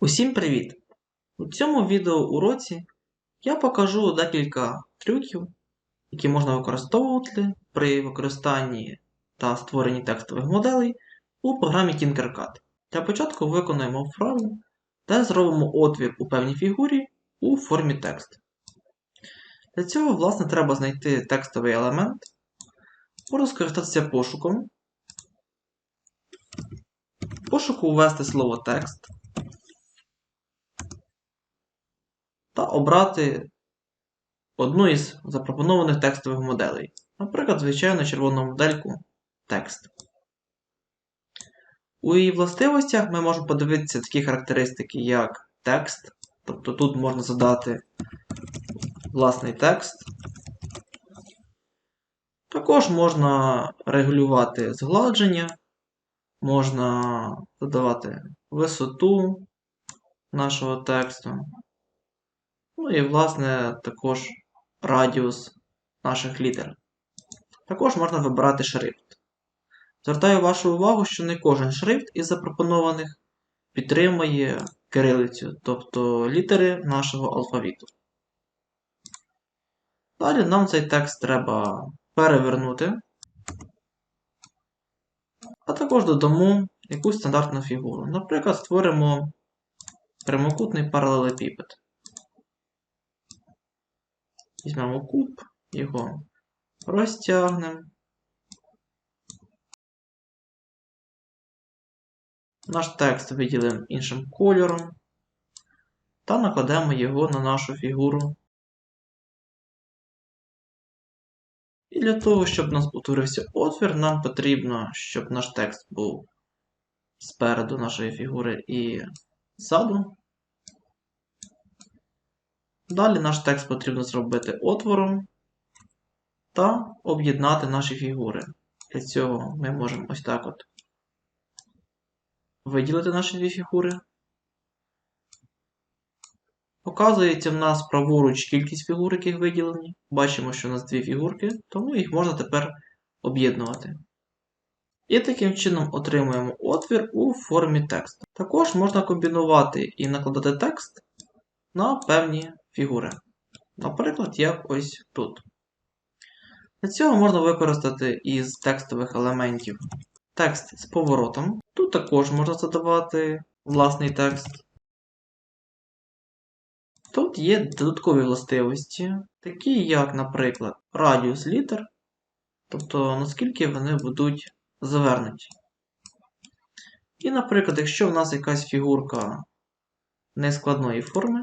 Усім привіт! У цьому відеоуроці я покажу декілька трюків, які можна використовувати при використанні та створенні текстових моделей у програмі Tinkercad. Для початку виконуємо вправу, де зробимо отвір у певній фігурі у формі текст. Для цього, власне, треба знайти текстовий елемент, можна скористатися пошуком. Пошуку ввести слово текст. Та обрати одну із запропонованих текстових моделей. Наприклад, звичайно, червону модельку текст. У її властивостях ми можемо подивитися такі характеристики, як текст. Тобто тут можна задати власний текст. Також можна регулювати згладження, можна задавати висоту нашого тексту. Ну і, власне, також радіус наших літер. Також можна вибирати шрифт. Звертаю вашу увагу, що не кожен шрифт із запропонованих підтримує кирилицю, тобто літери нашого алфавіту. Далі нам цей текст треба перевернути, а також додамо якусь стандартну фігуру. Наприклад, створимо прямокутний паралелепіпед. Візьмемо куб, його розтягнемо. Наш текст виділимо іншим кольором та накладемо його на нашу фігуру. І для того, щоб у нас утворився отвір, нам потрібно, щоб наш текст був спереду нашої фігури і ззаду. Далі наш текст потрібно зробити отвором та об'єднати наші фігури. Для цього ми можемо ось так от виділити наші дві фігури. Показується в нас праворуч кількість фігур, яких виділені. Бачимо, що у нас дві фігурки, тому їх можна тепер об'єднувати. І таким чином отримуємо отвір у формі тексту. Також можна комбінувати і накладати текст на певні фігури. Наприклад, як ось тут. Для цього можна використати із текстових елементів текст з поворотом. Тут також можна задавати власний текст. Тут є додаткові властивості, такі як, наприклад, радіус літер, тобто наскільки вони будуть завернуті. І, наприклад, якщо в нас якась фігурка нескладної форми,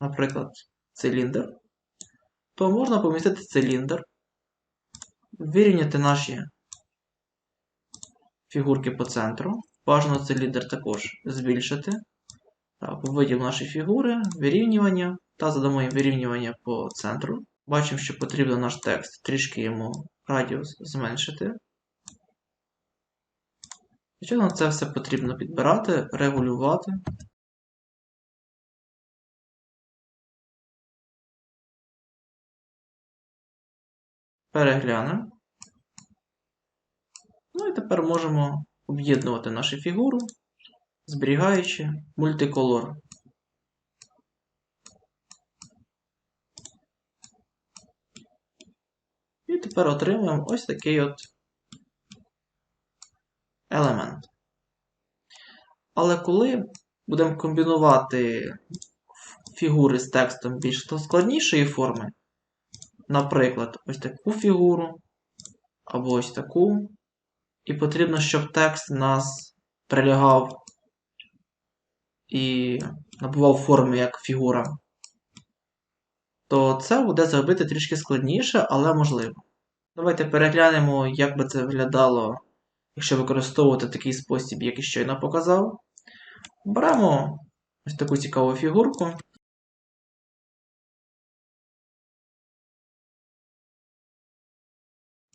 наприклад, циліндр, то можна помістити циліндр, вирівняти наші фігурки по центру. Бажано циліндр також збільшити. Так, Виділ наші фігури, вирівнювання та задамо їм вирівнювання по центру. Бачимо, що потрібно наш текст трішки йому радіус зменшити. Звичайно, це все потрібно підбирати, регулювати. Переглянемо. Ну і тепер можемо об'єднувати нашу фігуру, зберігаючи мультиколор. І тепер отримуємо ось такий от елемент. Але коли будемо комбінувати фігури з текстом більш складнішої форми, наприклад, ось таку фігуру, або ось таку. І потрібно, щоб текст у нас прилягав і набував форми як фігура. То це буде зробити трішки складніше, але можливо. Давайте переглянемо, як би це виглядало, якщо використовувати такий спосіб, як і щойно показав. Беремо ось таку цікаву фігурку.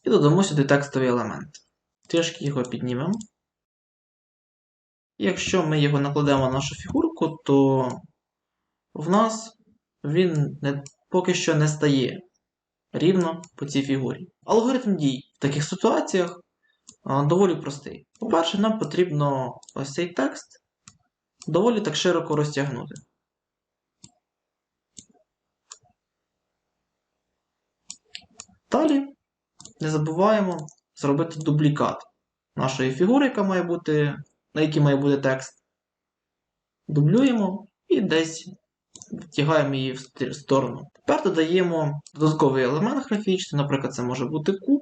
І додамо сюди текстовий елемент. Трішки його піднімемо. Якщо ми його накладемо на нашу фігурку, то в нас він не, поки що не стає рівно по цій фігурі. Алгоритм дій в таких ситуаціях доволі простий. По-перше, нам потрібно ось цей текст доволі так широко розтягнути. Далі не забуваємо зробити дублікат нашої фігури, яка має бути, на якій має бути текст. Дублюємо і десь втягаємо її в сторону. Тепер додаємо додатковий елемент графічний, наприклад, це може бути куб.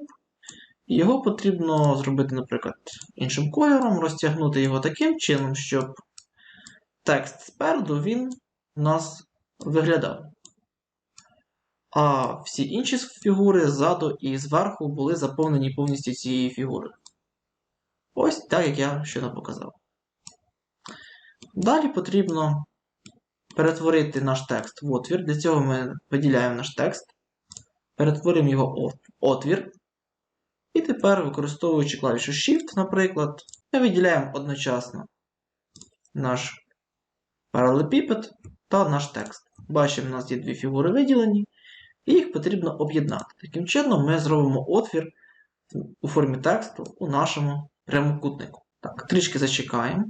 Його потрібно зробити, наприклад, іншим кольором, розтягнути його таким чином, щоб текст спереду він у нас виглядав. А всі інші фігури ззаду і зверху були заповнені повністю цією фігурою. Ось так, як я щойно показав. Далі потрібно перетворити наш текст в отвір. Для цього ми виділяємо наш текст, перетворимо його в отвір. І тепер, використовуючи клавішу Shift, наприклад, ми виділяємо одночасно наш паралелепіпед та наш текст. Бачимо, у нас є дві фігури виділені, і їх потрібно об'єднати. Таким чином, ми зробимо отвір у формі тексту у нашому прямокутнику. Так, трішки зачекаємо.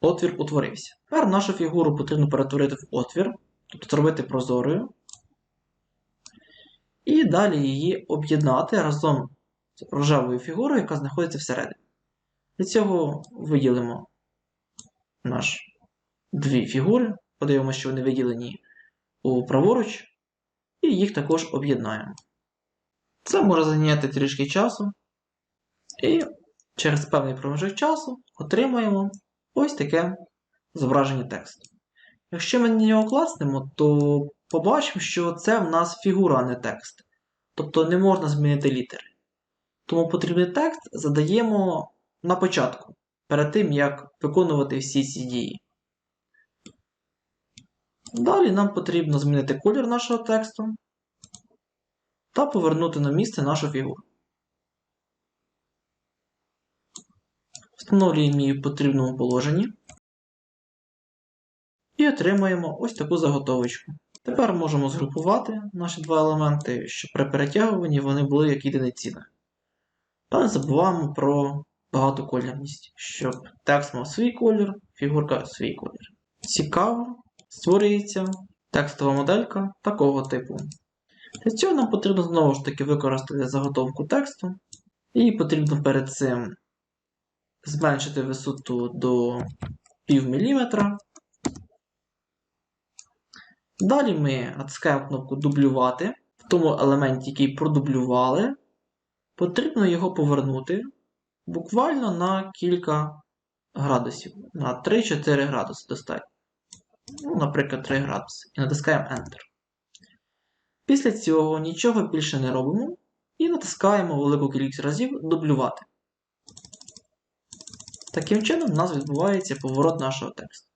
Отвір утворився. Тепер нашу фігуру потрібно перетворити в отвір, тобто зробити прозорою. І далі її об'єднати разом з рожевою фігурою, яка знаходиться всередині. Для цього виділимо наш дві фігури, подивимося, що вони виділені у праворуч, і їх також об'єднаємо. Це може зайняти трішки часу, і через певний проміжок часу отримаємо ось таке зображення тексту. Якщо ми на нього класнемо, то побачимо, що це в нас фігура, а не текст. Тобто не можна змінити літери. Тому потрібний текст задаємо на початку, перед тим, як виконувати всі ці дії. Далі нам потрібно змінити колір нашого тексту та повернути на місце нашу фігуру. Встановлюємо її в потрібному положенні і отримаємо ось таку заготовочку. Тепер можемо згрупувати наші два елементи, щоб при перетягуванні вони були як єдине ціле. Та не забуваємо про багатоколірність, щоб текст мав свій колір, фігурка свій колір. Цікаво, створюється текстова моделька такого типу. Для цього нам потрібно знову ж таки використати заготовку тексту, і потрібно перед цим зменшити висоту до пів міліметра. Далі ми натискаємо кнопку дублювати. В тому елементі, який продублювали, потрібно його повернути буквально на кілька градусів. На 3-4 градуси достатньо. Ну, наприклад, 3 градуси. І натискаємо Enter. Після цього нічого більше не робимо і натискаємо велику кількість разів дублювати. Таким чином, у нас відбувається поворот нашого тексту.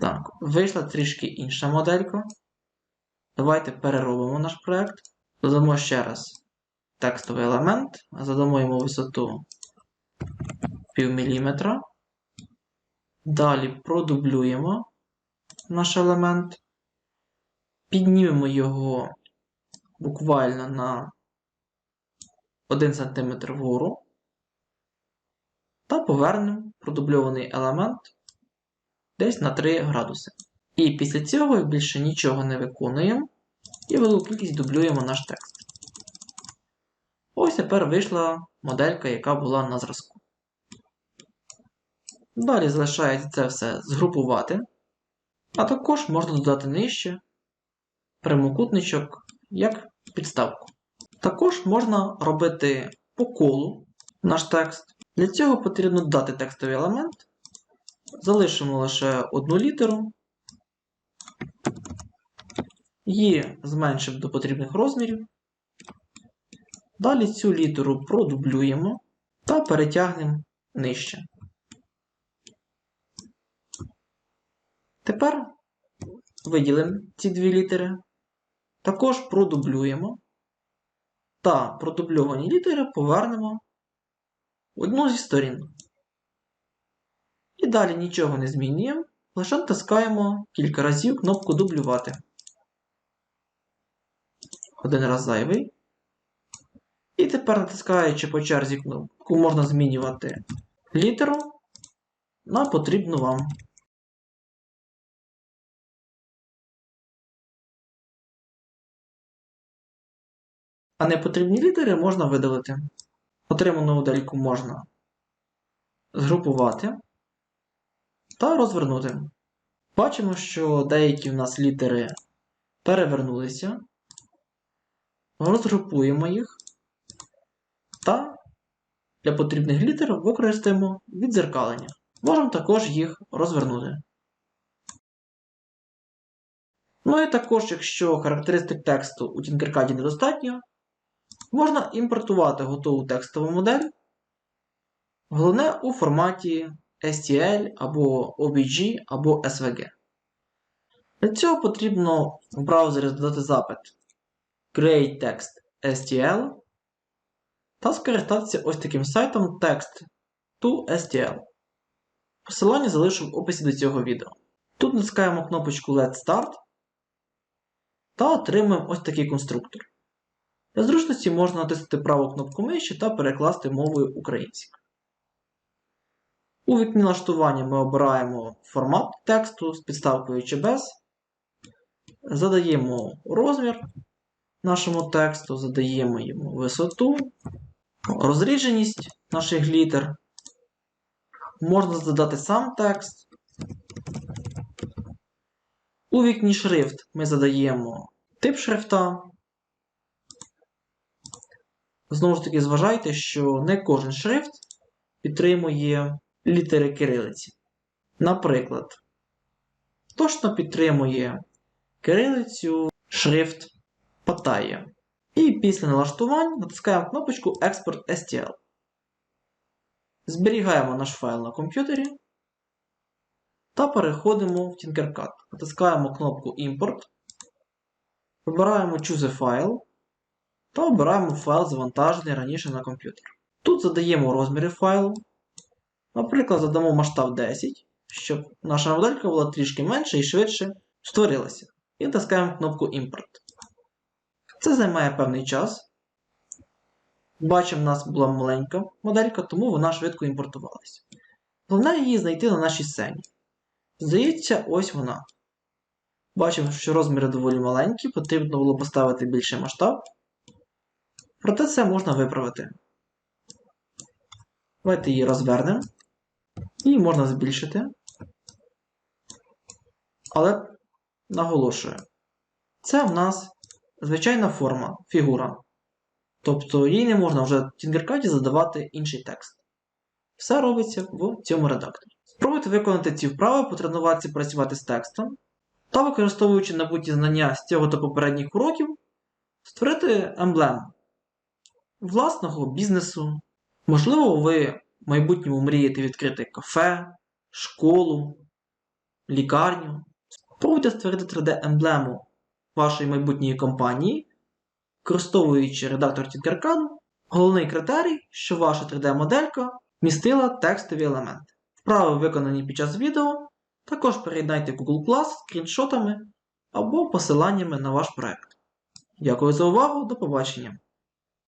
Так, вийшла трішки інша моделька. Давайте переробимо наш проект. Додамо ще раз текстовий елемент, задамо йому висоту пів міліметра. Далі продублюємо наш елемент, піднімемо його буквально на 1 см вгору та повернемо продубльований елемент десь на 3 градуси. І після цього більше нічого не виконуємо і велику кількість дублюємо наш текст. Ось тепер вийшла моделька, яка була на зразку. Далі залишається це все згрупувати, а також можна додати нижче прямокутничок як підставку. Також можна робити по колу наш текст. Для цього потрібно додати текстовий елемент. Залишимо лише одну літеру. Її зменшимо до потрібних розмірів. Далі цю літеру продублюємо та перетягнемо нижче. Тепер виділимо ці дві літери. Також продублюємо та продубльовані літери повернемо одну зі сторін. І далі нічого не змінюємо, лише натискаємо кілька разів кнопку дублювати. Один раз зайвий. І тепер, натискаючи по черзі кнопку, можна змінювати літеру на потрібну вам. А непотрібні літери можна видалити. Отриману модельку можна згрупувати та розвернути. Бачимо, що деякі в нас літери перевернулися. Розгрупуємо їх та для потрібних літер використаємо відзеркалення. Можемо також їх розвернути. Ну і також, якщо характеристик тексту у Tinkercad недостатньо, можна імпортувати готову текстову модель, головне у форматі STL або OBG або SVG. Для цього потрібно в браузері додати запит Create Text STL та скористатися ось таким сайтом text to STL. Посилання залишу в описі до цього відео. Тут натискаємо кнопочку Let's Start та отримуємо ось такий конструктор. Для зручності можна натиснути праву кнопку миші та перекласти мовою українською. У вікні налаштування ми обираємо формат тексту з підставкою чи без. Задаємо розмір нашому тексту, задаємо йому висоту, розрідженість наших літер. Можна задати сам текст. У вікні шрифт ми задаємо тип шрифта. Знову ж таки, зважайте, що не кожен шрифт підтримує літери кирилиці. Наприклад, точно підтримує кирилицю шрифт Pattaya. І після налаштувань натискаємо кнопочку Export STL. Зберігаємо наш файл на комп'ютері та переходимо в Tinkercad. Натискаємо кнопку Import, вибираємо Choose a File та обираємо файл, завантажений раніше на комп'ютер. Тут задаємо розміри файлу. Наприклад, задамо масштаб 10, щоб наша моделька була трішки менше і швидше створилася. І натискаємо кнопку Import. Це займає певний час. Бачимо, в нас була маленька моделька, тому вона швидко імпортувалася. Головне її знайти на нашій сцені. Здається, ось вона. Бачимо, що розміри доволі маленькі, потрібно було поставити більший масштаб. Проте це можна виправити. Давайте її розвернемо. І можна збільшити. Але наголошую, це в нас звичайна форма, фігура. Тобто їй не можна вже в Tinkercad задавати інший текст. Все робиться в цьому редакторі. Спробуйте виконати ці вправи, потренуватися працювати з текстом та, використовуючи набуті знання з цього та попередніх уроків, створити емблему власного бізнесу. Можливо, ви в майбутньому мрієте відкрити кафе, школу, лікарню. Спробуйте створити 3D-емблему вашої майбутньої компанії, використовуючи редактор Tinkercad, головний критерій, що ваша 3D-моделька містила текстові елементи. Вправи, виконані під час відео, також переєднайте Google Class з скріншотами або посиланнями на ваш проект. Дякую за увагу, до побачення!